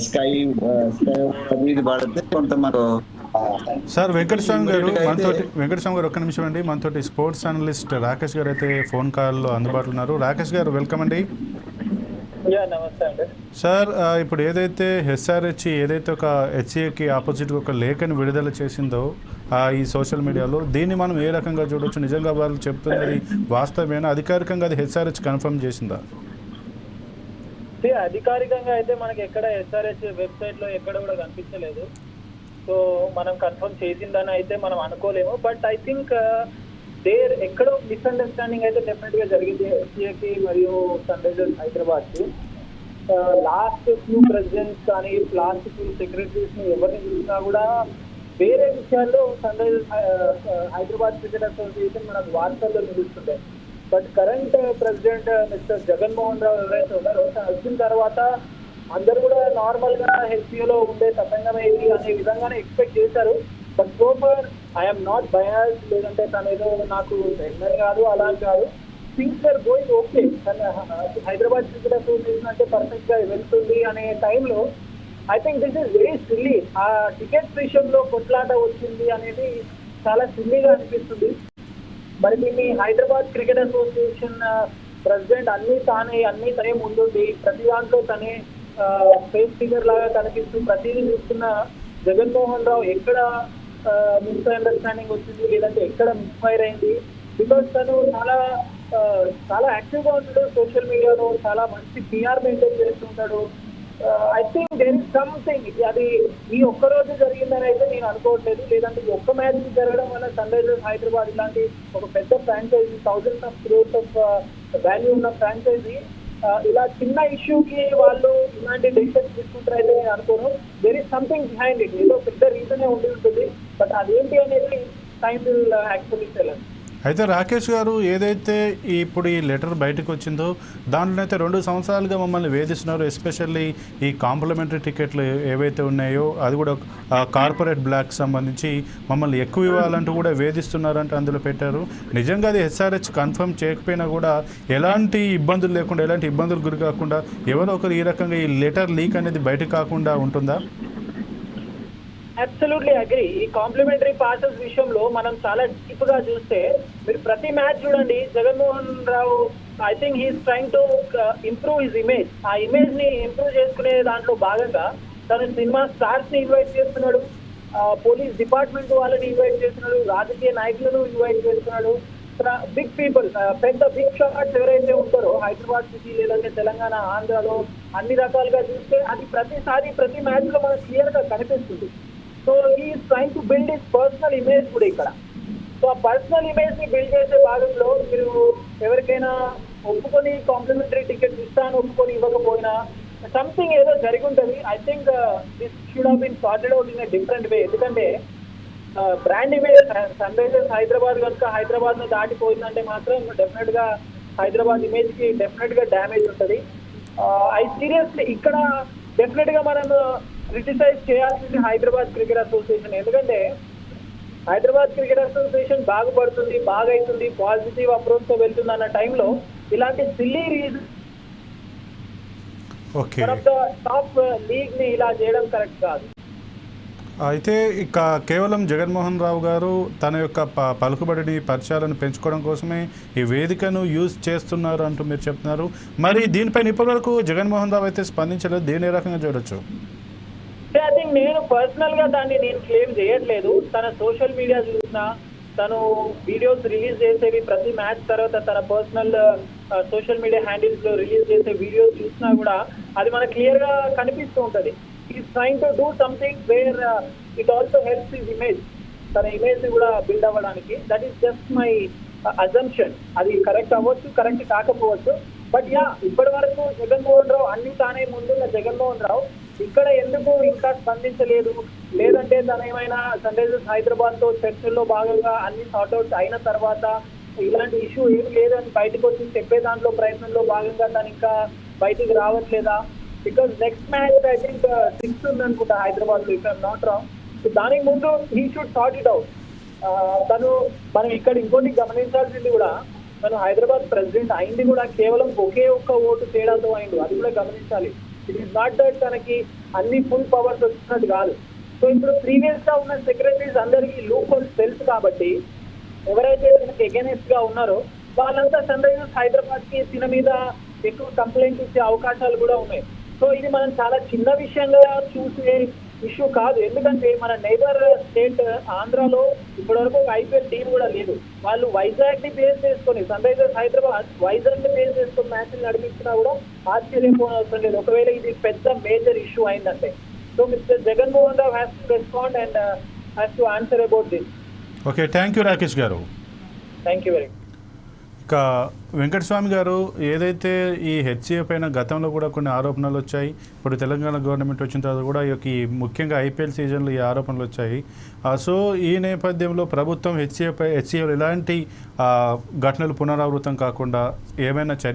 Sky sky ఇది పడితే కొంత మనకు సార్ వెంకటస్వామి గారు మనతోటి వెంకటస్వామి గారు ఒక్క నిమిషం అండి. మనతోటి స్పోర్ట్స్ అనలిస్ట్ రాకేష్ గారు అయితే ఫోన్ కాల్లో అందుబాటులో ఉన్నారు. రాకేష్ గారు వెల్కమ్ అండి. సార్ ఇప్పుడు ఏదైతే హెచ్ఆర్హెచ్ ఏదైతే ఒక హెచ్ఏకి ఆపోజిట్ ఒక లేఖని విడుదల చేసిందో ఆ, ఈ సోషల్ మీడియాలో దీన్ని మనం ఏ రకంగా చూడొచ్చు? నిజంగా వాళ్ళు చెప్తున్నది వాస్తవమేనా? అధికారికంగా అది హెచ్ఆర్హెచ్ కన్ఫర్మ్ చేసిందా? అధికారికంగా అయితే మనకి ఎక్కడ ఎస్ఆర్ఎస్ వెబ్సైట్లో ఎక్కడ కూడా కనిపించలేదు. సో మనం కన్ఫర్మ్ చేసిందని అయితే మనం అనుకోలేము. బట్ ఐ థింక్ దేర్ ఎక్కడో మిస్అండర్స్టాండింగ్ అయితే డెఫినెట్గా జరిగింది ఎస్సీఏకి మరియు సన్ రైజర్స్ హైదరాబాద్కి లాస్ట్ ఫ్యూ ప్రెసిడెంట్స్ కానీ లాస్ట్ ఫ్యూ సెక్రటరీస్ని ఎవరిని చూసినా కూడా వేరే విషయాల్లో Sunrisers Hyderabad cricket association మనకు వార్తల్లో నిలుస్తుండే. But current president mister Jaganmohan Rao ఎవరైతే ఉన్నారో వచ్చిన తర్వాత అందరూ కూడా నార్మల్గా హెచ్సిఓలో ఉండే తతంగమే అనే విధంగానే ఎక్స్పెక్ట్ చేశారు. But so far I'm not bias లేదంటే తను ఏదో నాకు ఎన్నర్ కాదు అలా కాదు. థింగ్స్ ఆర్ గోయింగ్ ఓకే తన హైదరాబాద్ క్రికెట్ అసోసియేషన్ అంటే పర్ఫెక్ట్గా వెళ్తుంది అనే టైంలో I think this is very silly ఆ టికెట్స్ విషయంలో కొట్లాట వచ్చింది అనేది చాలా సిల్లీగా అనిపిస్తుంది. మరి దీన్ని హైదరాబాద్ క్రికెట్ అసోసియేషన్ ప్రెసిడెంట్ అన్ని తానే అన్ని తనే ముందుండి ప్రతి దాంట్లో తనే ఫేస్ ఫిగర్ లాగా కనిపిస్తూ ప్రతిదీ చూస్తున్న జగన్మోహన్ రావు ఎక్కడ మిస్ అండర్స్టాండింగ్ వచ్చింది లేదంటే ఎక్కడ మిస్ఫైర్ అయింది? బికాస్ తను చాలా చాలా యాక్టివ్గా ఉంటాడు సోషల్ మీడియాలో చాలా మంచి పిఆర్ మెయింటైన్ చేస్తుంటాడు I think there is something అది ఈ ఒక్క రోజు జరిగిందని అయితే నేను అనుకోవట్లేదు. లేదంటే ఈ ఒక్క మ్యాచ్ జరగడం వల్ల సన్ రైజర్స్ హైదరాబాద్ ఇలాంటి ఒక పెద్ద franchise thousands of crores of value ఉన్న ఫ్రాంచైజీ uh, ఇలా చిన్న ఇష్యూకి వాళ్ళు ఇలాంటి డెసిషన్స్ తీసుకుంటారైతే నేను అనుకోను. There is something behind it ఏదో పెద్ద రీజనే ఉండి ఉంటుంది. బట్ అదేంటి అనేది టైం విల్ యాక్చువల్లీ తెలియదు అయితే రాకేష్ గారు ఏదైతే ఇప్పుడు ఈ లెటర్ బయటకు వచ్చిందో దాంట్లో అయితే రెండు సంవత్సరాలుగా మమ్మల్ని వేధిస్తున్నారు ఎస్పెషల్లీ ఈ కాంప్లిమెంటరీ టికెట్లు ఏవైతే ఉన్నాయో అది కూడా కార్పొరేట్ బ్లాక్ సంబంధించి మమ్మల్ని ఎక్కువ ఇవ్వాలంటూ కూడా వేధిస్తున్నారంటే అందులో పెట్టారు. నిజంగా అది హెచ్ఆర్హెచ్ కన్ఫర్మ్ చేయకపోయినా కూడా ఎలాంటి ఇబ్బందులు లేకుండా ఎలాంటి ఇబ్బందులు గురి కాకుండా ఎవరో ఒకరు ఈ రకంగా ఈ లెటర్ లీక్ అనేది బయట కాకుండా ఉంటుందా? అబ్సల్యూట్లీ అగ్రి ఈ కాంప్లిమెంటరీ పాసెస్ విషయంలో మనం చాలా డీప్గా చూస్తే మీరు ప్రతి మ్యాచ్ చూడండి Jaganmohan Rao I think he's trying to improve his image ఆ ఇమేజ్ని ఇంప్రూవ్ చేసుకునే దాంట్లో భాగంగా తను సినిమా స్టార్స్ని ఇన్వైట్ చేస్తున్నాడు. పోలీస్ డిపార్ట్మెంట్ వాళ్ళని ఇన్వైట్ చేస్తున్నాడు. రాజకీయ నాయకులను ఇన్వైట్ చేస్తున్నాడు. బిగ్ పీపుల్ పెద్ద బిగ్ షాట్స్ ఎవరైతే ఉంటారో హైదరాబాద్ సిటీ లేదంటే తెలంగాణ ఆంధ్రాలో అన్ని రకాలుగా చూస్తే అది ప్రతిసారి ప్రతి మ్యాచ్లో మనకు క్లియర్గా కనిపిస్తుంది. సో ఈ trying to build his personal image కూడా ఇక్కడ. సో ఆ పర్సనల్ ఇమేజ్ని బిల్డ్ చేసే భాగంలో మీరు ఎవరికైనా ఒప్పుకొని కాంప్లిమెంటరీ టికెట్ ఇస్తాను ఒప్పుకొని ఇవ్వకపోయినా సంథింగ్ ఏదో జరిగి ఉంటుంది I think this should have been sorted out in different way ఎందుకంటే brand image Sunrisers Hyderabad కనుక హైదరాబాద్ను దాటిపోయిందంటే మాత్రం డెఫినెట్గా హైదరాబాద్ ఇమేజ్కి డెఫినెట్గా డ్యామేజ్ ఉంటుంది. ఐ సీరియస్లీ ఇక్కడ డెఫినెట్గా మనం క్రిటిసైజ్ చేయాల్సింది హైదరాబాద్ క్రికెట్ అసోసియేషన్. ఎందుకంటే హైదరాబాద్ క్రికెట్ అసోసియేషన్ బాగుపడుతుంది బాగా అవుతుంది పాజిటివ్ అప్రోచ్తో వెళ్తుంది అన్న టైంలో ఇలాంటి సిల్లీ రీజన్ ఓకే. టాప్ లీగ్ని ఇలా చేయడం కరెక్ట్ కాదు. అయితే ఇక కేవలం జగన్మోహన్ రావు గారు తన యొక్క ప- పలుకుబడిని పరిచయాలను పెంచుకోవడం కోసమే ఈ వేదికను యూజ్ చేస్తున్నారు అంటూ మీరు చెప్తున్నారు. మరి దీనిపైన ఇప్పటివరకు జగన్మోహన్ రావు అయితే స్పందించలేదు. దీని ఏ రకంగా చూడొచ్చు? నేను పర్సనల్గా దాన్ని నేను క్లెయిమ్ చేయట్లేదు. తన సోషల్ మీడియా చూసినా తను వీడియోస్ రిలీజ్ చేసేవి ప్రతి మ్యాచ్ తర్వాత తన పర్సనల్ సోషల్ మీడియా హ్యాండిల్స్లో రిలీజ్ చేసే వీడియోస్ చూసినా కూడా అది మనకు క్లియర్గా కనిపిస్తూ ఉంటది. Is trying to do something where it also helps his image తన ఇమేజ్ కూడా బిల్డ్ అవ్వడానికి. That is just my assumption అది కరెక్ట్ అవ్వచ్చు కరెక్ట్ కాకపోవచ్చు. బట్ యా ఇప్పటి వరకు జగన్మోహన్ రావు అన్ని తానే ముందున్న జగన్మోహన్ రావు. ఇక్కడ ఎందుకు ఇంకా స్పందించలేదు? లేదంటే తన ఏమైనా సన్ రైజర్స్ హైదరాబాద్తో చర్చల్లో భాగంగా అన్ని సార్ట్అవుట్స్ అయిన తర్వాత ఇలాంటి ఇష్యూ ఏం లేదని బయటకు వచ్చి చెప్పే దాంట్లో ప్రయత్నంలో భాగంగా తను ఇంకా బయటికి రావట్లేదా? Because next match I think sixth ఉంది అనుకుంటా హైదరాబాద్లో ఇక్కడ నాట్ రాంగ్ దానికి ముందు he should sort it out తను మనం ఇక్కడ ఇంకోటి గమనించాల్సింది కూడా తను హైదరాబాద్ ప్రెసిడెంట్ అయింది కూడా కేవలం ఒకే ఒక్క ఓటు తేడాతో అయింది అది కూడా గమనించాలి. ఇట్ ఈస్ నాట్ దట్ తనకి అన్ని ఫుల్ పవర్స్ వచ్చినట్టు కాదు. సో ఇప్పుడు ప్రీవియస్గా ఉన్న సెక్రటరీస్ అందరికీ లూప్ తెలుసు కాబట్టి ఎవరైతే తనకి ఎగెనెస్ట్గా ఉన్నారో వాళ్ళంతా సన్ రైజర్స్ హైదరాబాద్కి తిన మీద ఎక్కువ కంప్లైంట్ ఇచ్చే అవకాశాలు కూడా ఉన్నాయి. సో ఇది మనం చాలా చిన్న విషయంగా చూసే ఇష్యూ కాదు. ఎందుకంటే మన నైబర్ స్టేట్ ఆంధ్రాలో ఇప్పటివరకు ఒక ఐపీఎల్ టీం కూడా లేదు. వాళ్ళు వైజాగ్ని బేస్ చేసుకొని సన్ రైజర్స్ హైదరాబాద్ వైజాగ్ని బేస్ చేసుకొని మ్యాచ్ నడిపించినా కూడా ఆశ్చర్యపోవడం అవసరం లేదు. ఒకవేళ ఇది పెద్ద మేజర్ ఇష్యూ అయిందంటే. So mister Jaganmohan Rao has to respond and has to answer about this okay thank you Rakesh garu. Thank you very much ఇక వెంకటస్వామి గారు ఏదైతే ఈ హెచ్సిఏ పైన గతంలో కూడా కొన్ని ఆరోపణలు వచ్చాయి ఇప్పుడు తెలంగాణ గవర్నమెంట్ వచ్చిన తర్వాత కూడా ఈ యొక్క ముఖ్యంగా ఐపీఎల్ సీజన్లో ఈ ఆరోపణలు వచ్చాయి. సో ఈ నేపథ్యంలో ప్రభుత్వం హెచ్సిఏపై హెచ్సిఏలో ఎలాంటి ఘటనలు పునరావృతం కాకుండా ఏమైనా చర్య